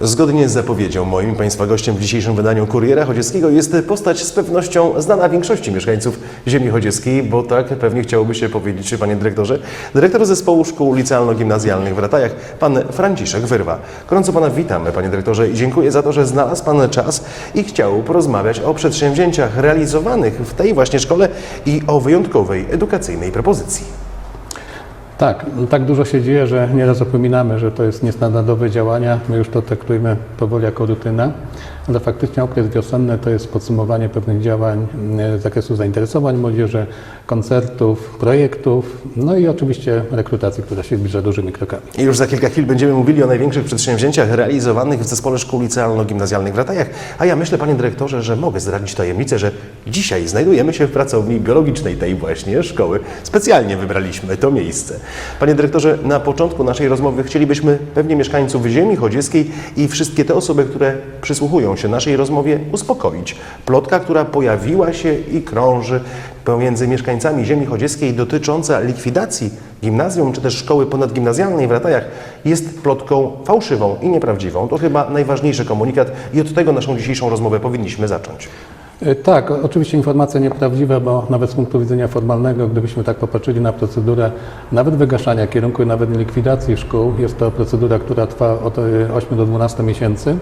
Zgodnie z zapowiedzią moim Państwa gościem w dzisiejszym wydaniu Kuriera Chodzieckiego jest postać z pewnością znana większości mieszkańców ziemi chodzieckiej, bo tak pewnie chciałoby się powiedzieć, Panie Dyrektorze, dyrektor Zespołu Szkół Licealno-Gimnazjalnych w Ratajach, Pan Franciszek Wyrwa. Gorąco Pana witamy, Panie Dyrektorze, i dziękuję za to, że znalazł Pan czas i chciał porozmawiać o przedsięwzięciach realizowanych w tej właśnie szkole i o wyjątkowej edukacyjnej propozycji. Tak, tak dużo się dzieje, że nieraz zapominamy, że to jest niestandardowe działania. My już to traktujemy powoli jako rutyna, ale faktycznie okres wiosenny to jest podsumowanie pewnych działań e, z zakresu zainteresowań młodzieży, koncertów, projektów, no i oczywiście rekrutacji, która się zbliża dużymi krokami. I już za kilka chwil będziemy mówili o największych przedsięwzięciach realizowanych w Zespole Szkół Licealno-Gimnazjalnych w Ratajach. A ja myślę, Panie Dyrektorze, że mogę zdradzić tajemnicę, że dzisiaj znajdujemy się w pracowni biologicznej tej właśnie szkoły. Specjalnie wybraliśmy to miejsce. Panie Dyrektorze, na początku naszej rozmowy chcielibyśmy pewnie mieszkańców ziemi chodzieckiej i wszystkie te osoby, które przysłuchują się naszej rozmowie, uspokoić. Plotka, która pojawiła się i krąży pomiędzy mieszkańcami ziemi chodzieckiej dotycząca likwidacji gimnazjum czy też szkoły ponadgimnazjalnej w Ratajach jest plotką fałszywą i nieprawdziwą. To chyba najważniejszy komunikat i od tego naszą dzisiejszą rozmowę powinniśmy zacząć. E, Tak, oczywiście informacja nieprawdziwa, bo nawet z punktu widzenia formalnego, gdybyśmy tak popatrzyli na procedurę nawet wygaszania kierunku i nawet likwidacji szkół, jest to procedura, która trwa od e, 8 do 12 miesięcy.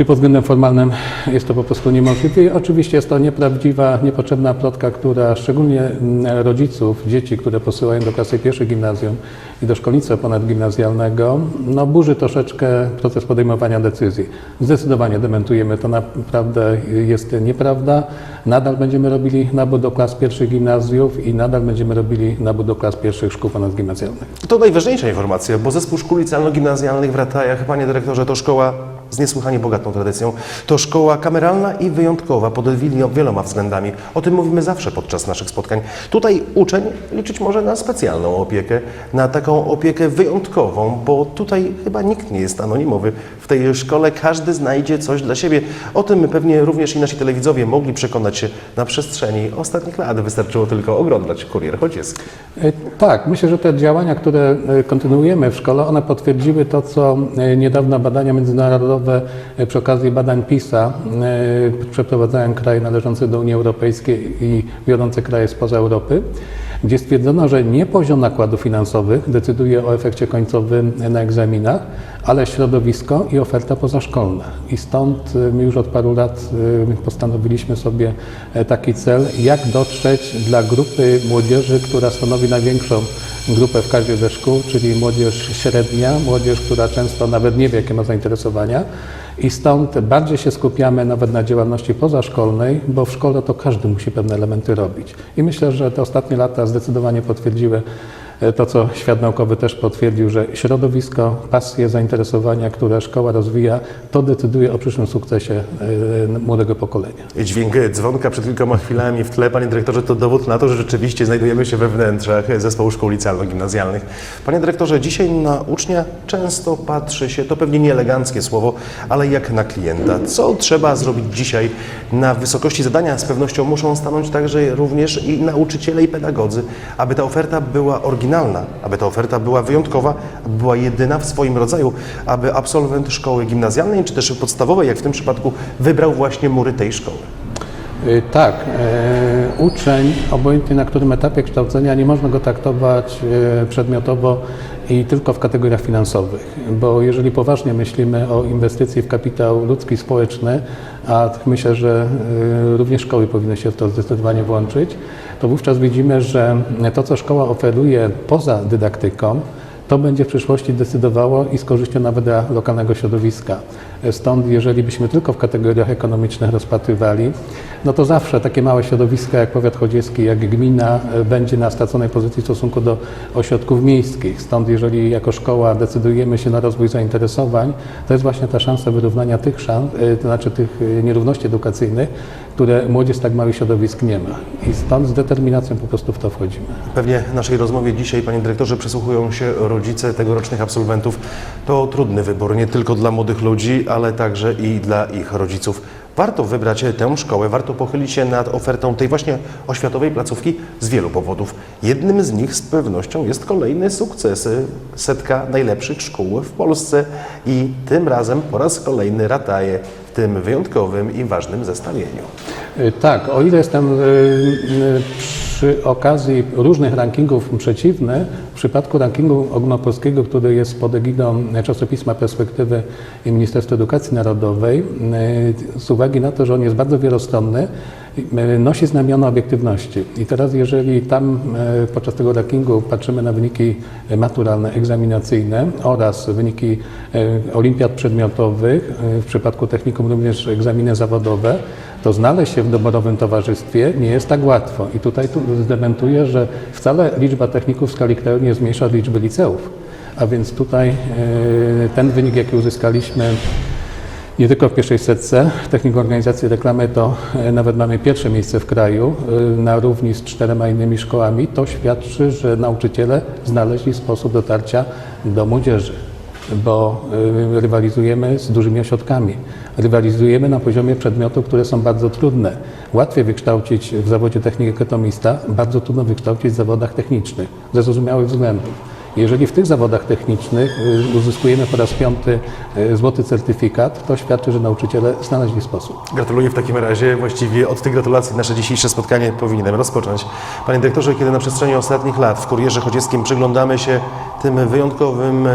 Czyli pod względem formalnym jest to po prostu niemożliwe. Oczywiście jest to nieprawdziwa, niepotrzebna plotka, która szczególnie mm, rodziców, dzieci, które posyłają do klasy pierwszej gimnazjum i do szkolnictwa ponadgimnazjalnego, no burzy troszeczkę proces podejmowania decyzji. Zdecydowanie dementujemy, to naprawdę jest nieprawda. Nadal będziemy robili nabór do klas pierwszych gimnazjów i nadal będziemy robili nabór do klas pierwszych szkół ponadgimnazjalnych. To najważniejsza informacja, bo Zespół Szkół Licealno-Gimnazjalnych w Ratajach, Panie Dyrektorze, to szkoła z niesłychanie bogatą tradycją. To szkoła kameralna i wyjątkowa pod wielo- wieloma względami. O tym mówimy zawsze podczas naszych spotkań. Tutaj uczeń liczyć może na specjalną opiekę, na taką opiekę wyjątkową, bo tutaj chyba nikt nie jest anonimowy. W tej szkole każdy znajdzie coś dla siebie. O tym pewnie również i nasi telewidzowie mogli przekonać się na przestrzeni ostatnich lat. Wystarczyło tylko oglądać Kurier Chociecki. E, Tak, myślę, że te działania, które e, kontynuujemy w szkole, one potwierdziły to, co e, niedawno badania międzynarodowe e, przy okazji badań PISA e, przeprowadzają kraje należące do Unii Europejskiej i wiodące kraje spoza Europy, gdzie stwierdzono, że nie poziom nakładów finansowych decyduje o efekcie końcowym na egzaminach, ale środowisko i oferta pozaszkolna. I stąd e, my już od paru lat e, postanowiliśmy sobie e, taki cel, jak dotrzeć dla grupy młodzieży, która stanowi największą grupę w każdej ze szkół, czyli młodzież średnia, młodzież, która często nawet nie wie, jakie ma zainteresowania. I stąd bardziej się skupiamy nawet na działalności pozaszkolnej, bo w szkole to każdy musi pewne elementy robić. I myślę, że te ostatnie lata zdecydowanie potwierdziły to, co świat naukowy też potwierdził, że środowisko, pasje, zainteresowania, które szkoła rozwija, to decyduje o przyszłym sukcesie e, młodego pokolenia. Dźwięk dzwonka przed kilkoma chwilami w tle, panie dyrektorze, to dowód na to, że rzeczywiście znajdujemy się we wnętrzach zespołu szkół licealno-gimnazjalnych. Panie dyrektorze, dzisiaj na ucznia często patrzy się, to pewnie nie eleganckie słowo, ale jak na klienta. Co trzeba zrobić dzisiaj na wysokości zadania? Z pewnością muszą stanąć także również i nauczyciele i pedagodzy, aby ta oferta była oryginalna, aby ta oferta była wyjątkowa, aby była jedyna w swoim rodzaju, aby absolwent szkoły gimnazjalnej czy też podstawowej, jak w tym przypadku, wybrał właśnie mury tej szkoły. Y, Tak, e, uczeń, obojętnie na którym etapie kształcenia, nie można go traktować e, przedmiotowo i tylko w kategoriach finansowych, bo jeżeli poważnie myślimy o inwestycji w kapitał ludzki, społeczny, a myślę, że również szkoły powinny się w to zdecydowanie włączyć, to wówczas widzimy, że to, co szkoła oferuje poza dydaktyką, to będzie w przyszłości decydowało i z korzyścią nawet dla lokalnego środowiska. Stąd, jeżeli byśmy tylko w kategoriach ekonomicznych rozpatrywali, no to zawsze takie małe środowiska jak powiat chodziecki, jak gmina e, będzie na straconej pozycji w stosunku do ośrodków miejskich. Stąd, jeżeli jako szkoła decydujemy się na rozwój zainteresowań, to jest właśnie ta szansa wyrównania tych szans, e, to znaczy tych e, nierówności edukacyjnych, które młodzież tak małych środowisk nie ma. I stąd z determinacją po prostu w to wchodzimy. Pewnie naszej rozmowie dzisiaj, panie dyrektorze, przysłuchują się rodzice tegorocznych absolwentów. To trudny wybór, nie tylko dla młodych ludzi, ale także i dla ich rodziców. Warto wybrać tę szkołę, warto pochylić się nad ofertą tej właśnie oświatowej placówki z wielu powodów. Jednym z nich z pewnością jest kolejny sukces. Setka najlepszych szkół w Polsce i tym razem po raz kolejny rataje w tym wyjątkowym i ważnym zestawieniu. Y, Tak, o ile jestem y, y, przy okazji różnych rankingów przeciwny, w przypadku rankingu ogólnopolskiego, który jest pod egidą czasopisma Perspektywy i Ministerstwa Edukacji Narodowej, y, z uwagi na to, że on jest bardzo wielostronny, y, nosi znamiona obiektywności. I teraz jeżeli tam y, podczas tego rankingu patrzymy na wyniki maturalne, egzaminacyjne oraz wyniki olimpiad przedmiotowych, w przypadku technikum również egzaminy zawodowe, to znaleźć się w doborowym towarzystwie nie jest tak łatwo. I tutaj tu zdementuję, że wcale liczba techników w skali kraju nie zmniejsza liczby liceów. A więc tutaj e, ten wynik, jaki uzyskaliśmy nie tylko w pierwszej setce Technikum Organizacji Reklamy, to e, nawet mamy pierwsze miejsce w kraju e, na równi z czterema innymi szkołami. To świadczy, że nauczyciele znaleźli sposób dotarcia do młodzieży bo y, rywalizujemy z dużymi ośrodkami. Rywalizujemy na poziomie przedmiotów, które są bardzo trudne. Łatwiej wykształcić w zawodzie technik ekonomista, bardzo trudno wykształcić w zawodach technicznych ze zrozumiałych względów. Jeżeli w tych zawodach technicznych y, uzyskujemy po raz piąty y, złoty certyfikat, to świadczy, że nauczyciele znaleźli sposób. Gratuluję w takim razie. Właściwie od tych gratulacji nasze dzisiejsze spotkanie powinienem rozpocząć. Panie dyrektorze, kiedy na przestrzeni ostatnich lat w Kurierze Chodzieckim przyglądamy się tym wyjątkowym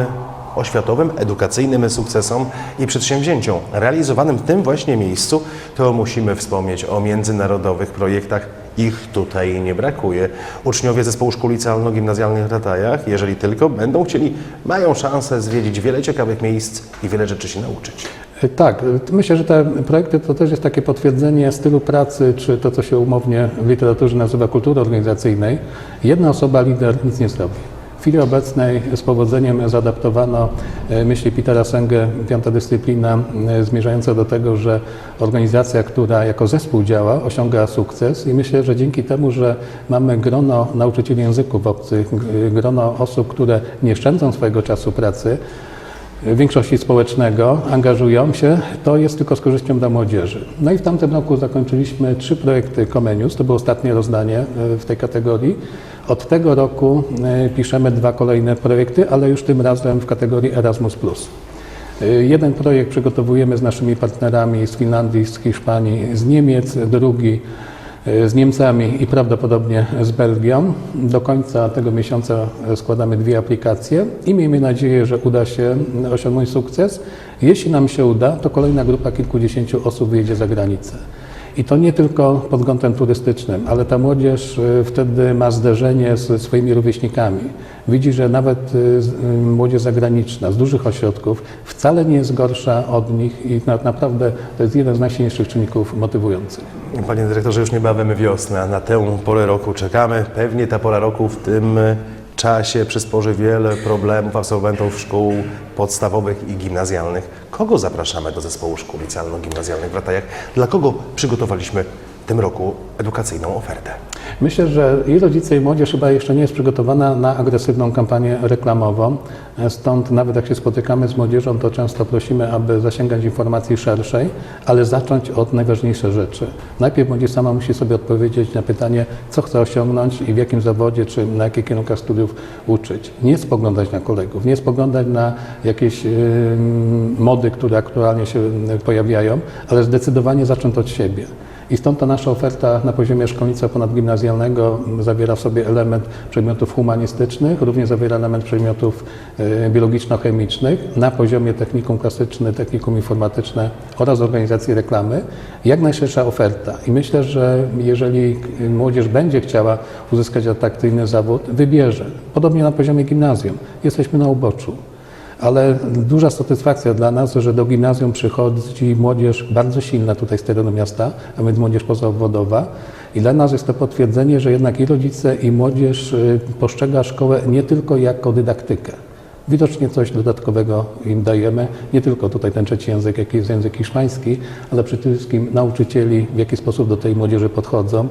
oświatowym, edukacyjnym sukcesom i przedsięwzięciom realizowanym w tym właśnie miejscu, to musimy wspomnieć o międzynarodowych projektach. Ich tutaj nie brakuje. Uczniowie zespołu szkół licealno-gimnazjalnych w Ratajach, jeżeli tylko będą chcieli, mają szansę zwiedzić wiele ciekawych miejsc i wiele rzeczy się nauczyć. Tak, myślę, że te projekty to też jest takie potwierdzenie stylu pracy, czy to, co się umownie w literaturze nazywa kultury organizacyjnej. Jedna osoba, lider, nic nie zrobi. Chwili obecnej z powodzeniem zaadaptowano e, myśli Petera Senge, piąta dyscyplina, e, zmierzająca do tego, że organizacja, która jako zespół działa, osiąga sukces i myślę, że dzięki temu, że mamy grono nauczycieli języków obcych, grono osób, które nie szczędzą swojego czasu pracy, większości społecznego angażują się, to jest tylko z korzyścią dla młodzieży. No i w tamtym roku zakończyliśmy trzy projekty Comenius, to było ostatnie rozdanie e, w tej kategorii. Od tego roku e, piszemy dwa kolejne projekty, ale już tym razem w kategorii Erasmus+. E, Jeden projekt przygotowujemy z naszymi partnerami z Finlandii, z Hiszpanii, z Niemiec, drugi z Niemcami i prawdopodobnie z Belgią. Do końca tego miesiąca składamy dwie aplikacje i miejmy nadzieję, że uda się osiągnąć sukces. Jeśli nam się uda, to kolejna grupa kilkudziesięciu osób wyjedzie za granicę. I to nie tylko pod kątem turystycznym, ale ta młodzież y, wtedy ma zderzenie ze swoimi rówieśnikami. Widzi, że nawet y, y, młodzież zagraniczna z dużych ośrodków wcale nie jest gorsza od nich i na, naprawdę to jest jeden z najsilniejszych czynników motywujących. Panie dyrektorze, już niebawem wiosna. Na tę porę roku czekamy. Pewnie ta pora roku w tym czasie przysporzy wiele problemów absolwentów szkół podstawowych i gimnazjalnych. Kogo zapraszamy do zespołu szkół licealno-gimnazjalnych w Ratajach? Dla kogo przygotowaliśmy tym roku edukacyjną ofertę? Myślę, że i rodzice, i młodzież chyba jeszcze nie jest przygotowana na agresywną kampanię reklamową. Stąd nawet jak się spotykamy z młodzieżą, to często prosimy, aby zasięgać informacji szerszej, ale zacząć od najważniejszych rzeczy. Najpierw młodzież sama musi sobie odpowiedzieć na pytanie, co chce osiągnąć i w jakim zawodzie, czy na jakich kierunkach studiów uczyć. Nie spoglądać na kolegów, nie spoglądać na jakieś yy, mody, które aktualnie się pojawiają, ale zdecydowanie zacząć od siebie. I stąd ta nasza oferta na poziomie szkolnictwa ponadgimnazjalnego zawiera w sobie element przedmiotów humanistycznych, również zawiera element przedmiotów e, biologiczno-chemicznych na poziomie technikum klasyczne, technikum informatyczne oraz organizacji reklamy. Jak najszersza oferta. I myślę, że jeżeli młodzież będzie chciała uzyskać atrakcyjny zawód, wybierze. Podobnie na poziomie gimnazjum. Jesteśmy na uboczu. Ale duża satysfakcja dla nas, że do gimnazjum przychodzi młodzież bardzo silna tutaj z terenu miasta, a więc młodzież pozawodowa. I dla nas jest to potwierdzenie, że jednak i rodzice, i młodzież y, postrzega szkołę nie tylko jako dydaktykę. Widocznie coś dodatkowego im dajemy, nie tylko tutaj ten trzeci język, jaki jest język hiszpański, ale przede wszystkim nauczycieli, w jaki sposób do tej młodzieży podchodzą.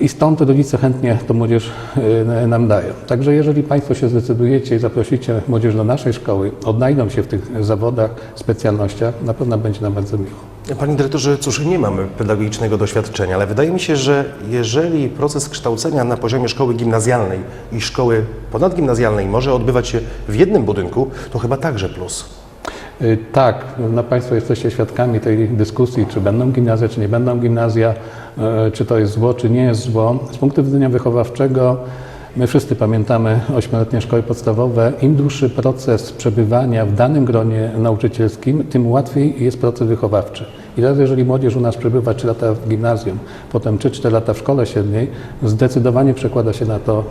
I stąd rodzice chętnie tą młodzież y, nam dają. Także jeżeli Państwo się zdecydujecie i zaprosicie młodzież do naszej szkoły, odnajdą się w tych zawodach, specjalnościach, na pewno będzie nam bardzo miło. Panie dyrektorze, cóż, nie mamy pedagogicznego doświadczenia, ale wydaje mi się, że jeżeli proces kształcenia na poziomie szkoły gimnazjalnej i szkoły ponadgimnazjalnej może odbywać się w jednym budynku, to chyba także plus. Y, Tak, no Państwo jesteście świadkami tej dyskusji, czy będą gimnazja, czy nie będą gimnazja, y, czy to jest zło, czy nie jest zło. Z punktu widzenia wychowawczego, my wszyscy pamiętamy ośmioletnie szkoły podstawowe. Im dłuższy proces przebywania w danym gronie nauczycielskim, tym łatwiej jest proces wychowawczy. I teraz, jeżeli młodzież u nas przebywa 3 lata w gimnazjum, potem 3-4 lata w szkole średniej, zdecydowanie przekłada się na to,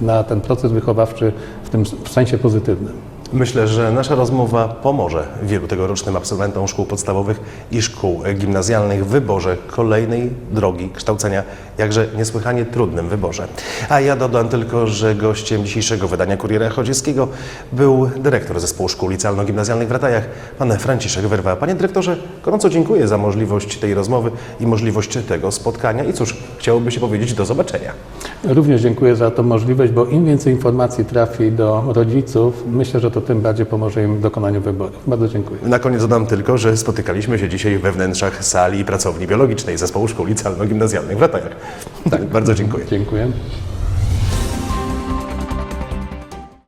y, na ten proces wychowawczy w tym w sensie pozytywnym. Myślę, że nasza rozmowa pomoże wielu tegorocznym absolwentom szkół podstawowych i szkół gimnazjalnych w wyborze kolejnej drogi kształcenia, jakże niesłychanie trudnym wyborze. A ja dodam tylko, że gościem dzisiejszego wydania Kuriera Chodzieckiego był dyrektor Zespołu Szkół Licealno-Gimnazjalnych w Ratajach, pan Franciszek Wyrwa. Panie dyrektorze, gorąco dziękuję za możliwość tej rozmowy i możliwość tego spotkania i cóż, chciałoby się powiedzieć do zobaczenia. Również dziękuję za tę możliwość, bo im więcej informacji trafi do rodziców, myślę, że to tym bardziej pomoże im w dokonaniu wyborów. Bardzo dziękuję. Na koniec dodam tylko, że spotykaliśmy się dzisiaj we wnętrzach sali pracowni biologicznej Zespołu Szkół Licealno-Gimnazjalnych w Ratajach. Tak, bardzo dziękuję. Dziękuję.